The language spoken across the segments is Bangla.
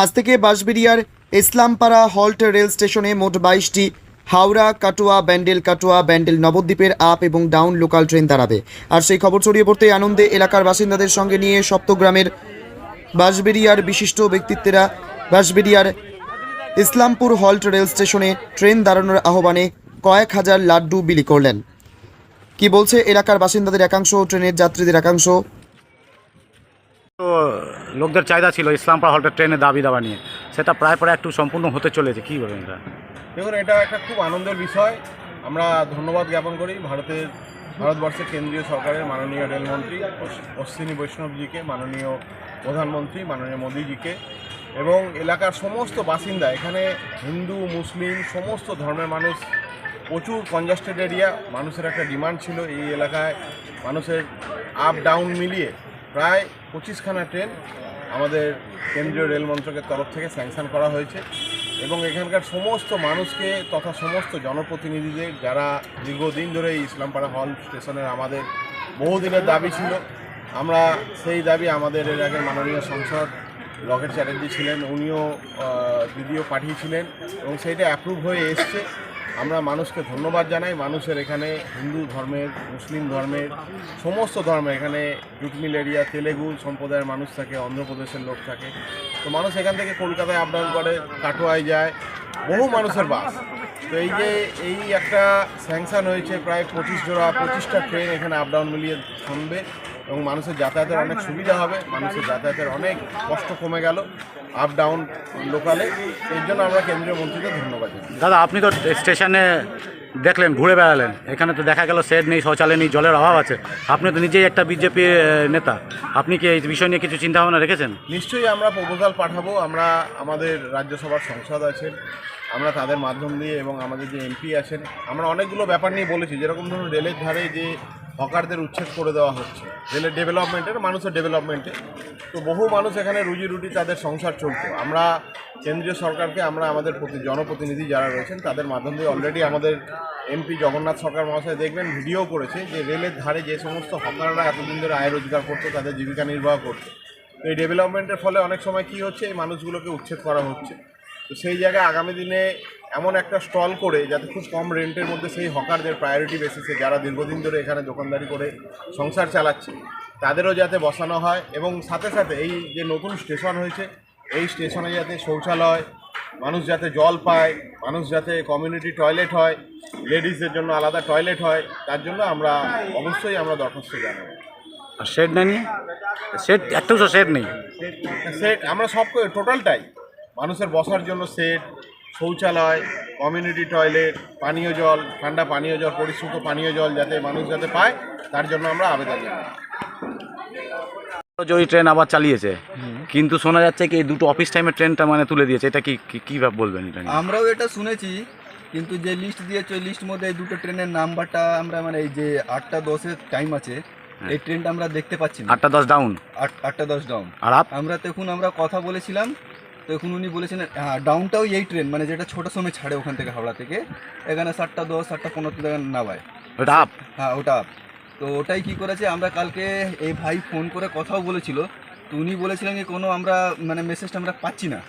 আজ থেকে বাঁশবেরিয়ার ইসলামপাড়া হল্ট রেল স্টেশনে মোট বাইশটি হাওড়া, কাটোয়া, ব্যান্ডেল কাটোয়া, ব্যান্ডেল নবদ্বীপের আপ এবং ডাউন লোকাল ট্রেন দাঁড়াবে। আর সেই খবর ছড়িয়ে পড়তে আনন্দে এলাকার বাসিন্দাদের সঙ্গে নিয়ে সপ্তগ্রামের বাঁশবেরিয়ার বিশিষ্ট ব্যক্তিত্বেরা বাঁশবেরিয়ার ইসলামপুর হল্ট রেল স্টেশনে ট্রেন দাঁড়ানোর আহ্বানে কয়েক হাজার লাড্ডু বিলি করলেন। কি বলছে এলাকার বাসিন্দাদের একাংশ, ট্রেনের যাত্রীদের একাংশ? লোকদের চাহিদা ছিল ইসলামপাড়া হলটের ট্রেনের দাবি দাবা নিয়ে। সেটা প্রায় প্রায় একটু সম্পূর্ণ হতে চলেছে, কী বলবেন এটা দেখুন, এটা একটা খুব আনন্দের বিষয়। আমরা ধন্যবাদ জ্ঞাপন করি ভারতের, ভারতবর্ষের কেন্দ্রীয় সরকারের মাননীয় রেলমন্ত্রী অশ্বিনী বৈষ্ণবজিকে, মাননীয় প্রধানমন্ত্রী, মাননীয় মোদীজিকে, এবং এলাকার সমস্ত বাসিন্দা, এখানে হিন্দু, মুসলিম, সমস্ত ধর্মের মানুষ, প্রচুর কনজাস্টেড এরিয়া মানুষের একটা ডিমান্ড ছিল এই এলাকায়, মানুষের আপ ডাউন মিলিয়ে প্রায় পঁচিশখানা ট্রেন আমাদের কেন্দ্রীয় রেল মন্ত্রকের তরফ থেকে স্যাংশন করা হয়েছে এবং এখানকার সমস্ত মানুষকে তথা সমস্ত জনপ্রতিনিধিদের যারা দীর্ঘদিন ধরে ইসলামপাড়া হল স্টেশনের আমাদের বহুদিনের দাবি ছিল, আমরা সেই দাবি আমাদের এর আগে মাননীয় সংসদ রকেট চ্যাটার্জি ছিলেন, উনিও দিদিও পাঠিয়েছিলেন এবং সেইটা অ্যাপ্রুভ হয়ে এসছে। আমরা মানুষকে ধন্যবাদ জানাই। মানুষের এখানে হিন্দু ধর্মের, মুসলিম ধর্মের সমস্ত ধর্মের এখানে জুটমিল এরিয়া, তেলেগু সম্প্রদায়ের মানুষ থাকে, অন্ধ্রপ্রদেশের লোক থাকে। তো মানুষ এখান থেকে কলকাতায় আপ ডাউন করে, কাটোয়ায় যায়। বহু মানুষের বাস। তো এই যে এই একটা স্যাংশন হয়েছে, প্রায় পঁচিশ জোড়া, পঁচিশটা ট্রেন এখানে আপ ডাউন মিলিয়ে থামবে। এবং মানুষের যাতায়াতের অনেক সুবিধা হবে মানুষের যাতায়াতের অনেক কষ্ট কমে গেল আপ ডাউন লোকালে এর জন্য আমরা কেন্দ্রীয় মন্ত্রীকে ধন্যবাদ জানাই। দাদা আপনি তো স্টেশনে দেখলেন ঘুরে বেড়ালেন। এখানে তো দেখা গেল শেড নেই শৌচালয় নেই জলের অভাব আছে। আপনি তো নিজেই একটা বিজেপি নেতা। আপনি কি এই বিষয় নিয়ে কিছু চিন্তা ভাবনা রেখেছেন? নিশ্চয়ই আমরা প্রপোজাল পাঠাবো আমরা আমাদের রাজ্যসভার সংসদ আছেন আমরা তাদের মাধ্যম দিয়ে এবং আমাদের যে এমপি আছেন আমরা অনেকগুলো ব্যাপার নিয়ে বলেছি। যেরকম ধরুন রেলের ধারে যে হকারদের উচ্ছেদ করে দেওয়া হচ্ছে। রেলের ডেভেলপমেন্টের মানুষের ডেভেলপমেন্টে তো বহু মানুষ এখানে রুজি রুটি তাদের সংসার চলতো আমরা কেন্দ্রীয় সরকারকে, আমরা আমাদের প্রতি জনপ্রতিনিধি যারা রয়েছেন, তাদের মাধ্যম দিয়ে অলরেডি আমাদের এমপি জগন্নাথ সরকার মহাশয় দেখবেন ভিডিও করেছে যে রেলের ধারে যে সমস্ত হকাররা এতদিন ধরে আয় রোজগার করতো, তাদের জীবিকা নির্বাহ করতো এই ডেভেলপমেন্টের ফলে অনেক সময় কি হচ্ছে, এই মানুষগুলোকে উচ্ছেদ করা হচ্ছে। তো সেই জায়গায় আগামী দিনে এমন একটা স্টল করে যাতে খুব কম রেন্টের মধ্যে সেই হকারদের প্রায়োরিটি বেসিসে যারা দীর্ঘদিন ধরে এখানে দোকানদারি করে সংসার চালাচ্ছে তাদেরও যাতে বসানো হয় এবং সাথে সাথে এই যে নতুন স্টেশন হয়েছে এই স্টেশনে যাতে শৌচালয় মানুষ যাতে জল পায় মানুষ যাতে কমিউনিটি টয়লেট হয় লেডিসদের জন্য আলাদা টয়লেট হয় তার জন্য আমরা অবশ্যই আমরা দরখাস্ত জানাব। আর শেড নেই শেড একটাও তো শেড নেই। সেট আমরা সব টোটালটাই মানুষের বসার জন্য সেট শৌচালয় কমিউনিটি টয়লেট পানীয় জল ঠান্ডা পানীয় জল পরিশ্রুত পানীয় জল যাতে মানুষ যাতে পায় তার জন্য আমরা আবেদন জানাই। ট্রেন আবার চালিয়েছে কিন্তু শোনা যাচ্ছে কি এই দুটো অফিস টাইমের ট্রেনটা মানে তুলে দিয়েছে এটা কি কি- কি ভাবে বলবেন এটা আমরাও এটা শুনেছি কিন্তু যে লিস্ট দিয়েছে ওই লিস্ট মধ্যে এই দুটো ট্রেনের নাম্বারটা আমরা মানে এই যে আটটা দশের টাইম আছে এই ট্রেনটা আমরা দেখতে পাচ্ছি না। আটটা দশ ডাউন আট- আটটা দশ ডাউন আর আপ? আমরা তখন আমরা কথা বলেছিলাম তখন উনি বলেছেন হ্যাঁ ডাউনটাও এই ট্রেন মানে যেটা ছোটো সময় ছাড়ে ওখান থেকে হাওড়া থেকে। এখানে সাতটা দশ সাতটা পনেরো থেকে নামায়। ওটা আপ হ্যাঁ ওটা আপ তো ওটাই কি করেছে আমরা কালকে এই ভাই ফোন করে কথাও বলেছিল। তো উনি বলেছিলেন যে কোনো আমরা মানে মেসেজটা আমরা পাচ্ছি না।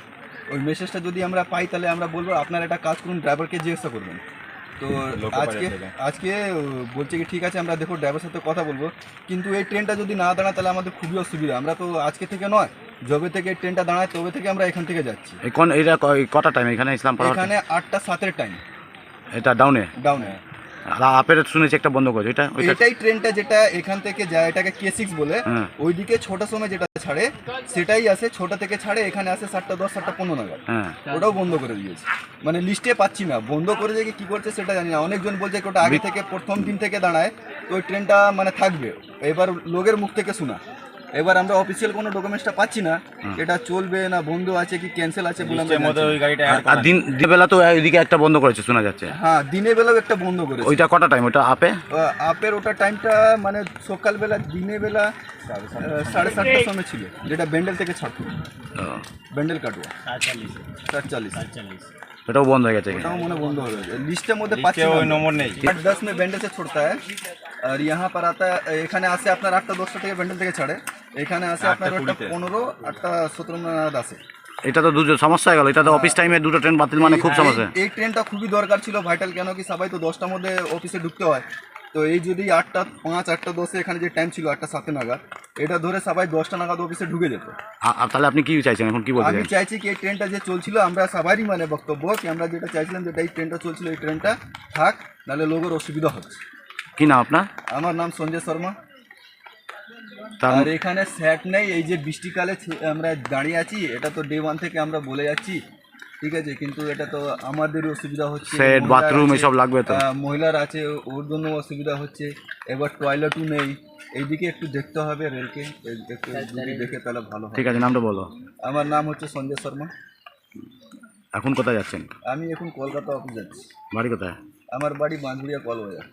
ওই মেসেজটা যদি আমরা পাই তাহলে আমরা বলব আপনার একটা কাজ করুন ড্রাইভারকে জিজ্ঞাসা করবেন। তো আজকে আজকে বলছে কি ঠিক আছে আমরা দেখো ড্রাইভারের সাথে কথা বলব। কিন্তু এই ট্রেনটা যদি না দাঁড়ায় তাহলে আমাদের খুবই অসুবিধা। আমরা তো আজকে থেকে নয়। যবে থেকে ট্রেনটা দাঁড়ায় তবে থেকে আমরা এখান থেকে যাচ্ছি। এখন এটা কটা টাইম এখানে ইসলাম এখানে আটটা সাতের টাইম এটা ডাউনে ডাউনে আপের শুনেছি একটা বন্ধ করেছে এটা এটাই ট্রেনটা যেটা এখান থেকে যায় এটাকে কে সিক্স বলে। হ্যাঁ। ওইদিকে ছোটার সময় যেটা ছাড়ে সেটাই আসে ছোটা থেকে ছাড়ে এখানে আসে সাতটা দশ সাতটা পনেরো নাগাদ। হ্যাঁ। ওটাও বন্ধ করে দিয়েছে। মানে লিস্টে পাচ্ছি না। বন্ধ করে দিয়ে কি করছে সেটা জানি না। অনেকজন বলছে ওটা আগে থেকে প্রথম দিন থেকে দাঁড়ায় তো ওই ট্রেনটা মানে থাকবে। এবার লোকের মুখ থেকে শোনা। এবার আমরা অফিসিয়াল কোনো ডকুমেন্টসটা পাচ্ছি না। এটা চলবে না বন্ধ আছে কি ক্যান্সেল আছে বললাম ওই গাড়িটা আর দিন দিবেলা তো এদিকে একটা বন্ধ করেছে শোনা যাচ্ছে। হ্যাঁ দিনের বেলাও একটা বন্ধ করেছে। ওইটা কটা টাইম ওটা আপে? আপের ওটা টাইমটা মানে সকালবেলা দিনের বেলা সাড়ে সাতটার সময় ছিল যেটা ব্যান্ডেল থেকে ছাড়তো। ব্যান্ডেল কাটুয়া চার চাল্লিশ এটাও বন্ধ হয়ে গেছে এটাও মনে বন্ধ হয়ে গেছে। লিস্টের মধ্যে পাচ্ছি ওই নম্বর নেই। আট দশ মে ব্যান্ডেল সে ছোড়তা হ্যাঁ। আর ইহা পর আতা এখানে আসে আপনার আটটা দশটা থেকে ব্যান্ডেল থেকে ছাড়ে। এখানে আসে আপনার ওটা পনেরো আটটা সতেরো নাগাদ আসে এটা তো দুটো সমস্যা হয়ে গেল। এটা তো অফিস টাইমে দুটো ট্রেন বাতিল মানে খুব সমস্যা। এই ট্রেনটা খুবই দরকার ছিল ভাইটাল কেন কি সবাই তো দশটার মধ্যে অফিসে ঢুকতে হয়। তো এই যদি আটটা পাঁচ আটটা দশে এখানে যে টাইম ছিল আটটা সাতে নাগাদ এটা ধরে সবাই দশটা নাগাদ অফিসে ঢুকে যেত। আর তাহলে আপনি কি চাইছেন এখন? কি বলতে আমি চাইছি কি এই ট্রেনটা যে চলছিল আমরা সবারই মানে বক্তব্য কি আমরা যেটা চাইছিলাম যেটা এই ট্রেনটা চলছিল এই ট্রেনটা থাক নাহলে লোকের অসুবিধা হচ্ছে। কি নাম আপনার? আমার নাম সঞ্জয় শর্মা। আর এখানে স্যাট নেই এই যে বৃষ্টিকালে আমরা দাঁড়িয়ে আছি এটা তো ডে ওয়ান থেকে আমরা বলে যাচ্ছি ঠিক আছে? কিন্তু এটা তো আমাদেরই অসুবিধা হচ্ছে মহিলার এসব লাগবে তো। মহিলার আছে ওর জন্য অসুবিধা হচ্ছে এবার টয়লেটও নেই এইদিকে একটু দেখতে হবে রেলকে দেখে তাহলে ভালো ঠিক আছে নামটা বলো। আমার নাম হচ্ছে সঞ্জয় শর্মা। এখন কোথায় যাচ্ছেন? আমি এখন কলকাতা অফিস যাচ্ছি। বাড়ি কোথায়? আমার বাড়ি বাঁধুরিয়া কলবাজার।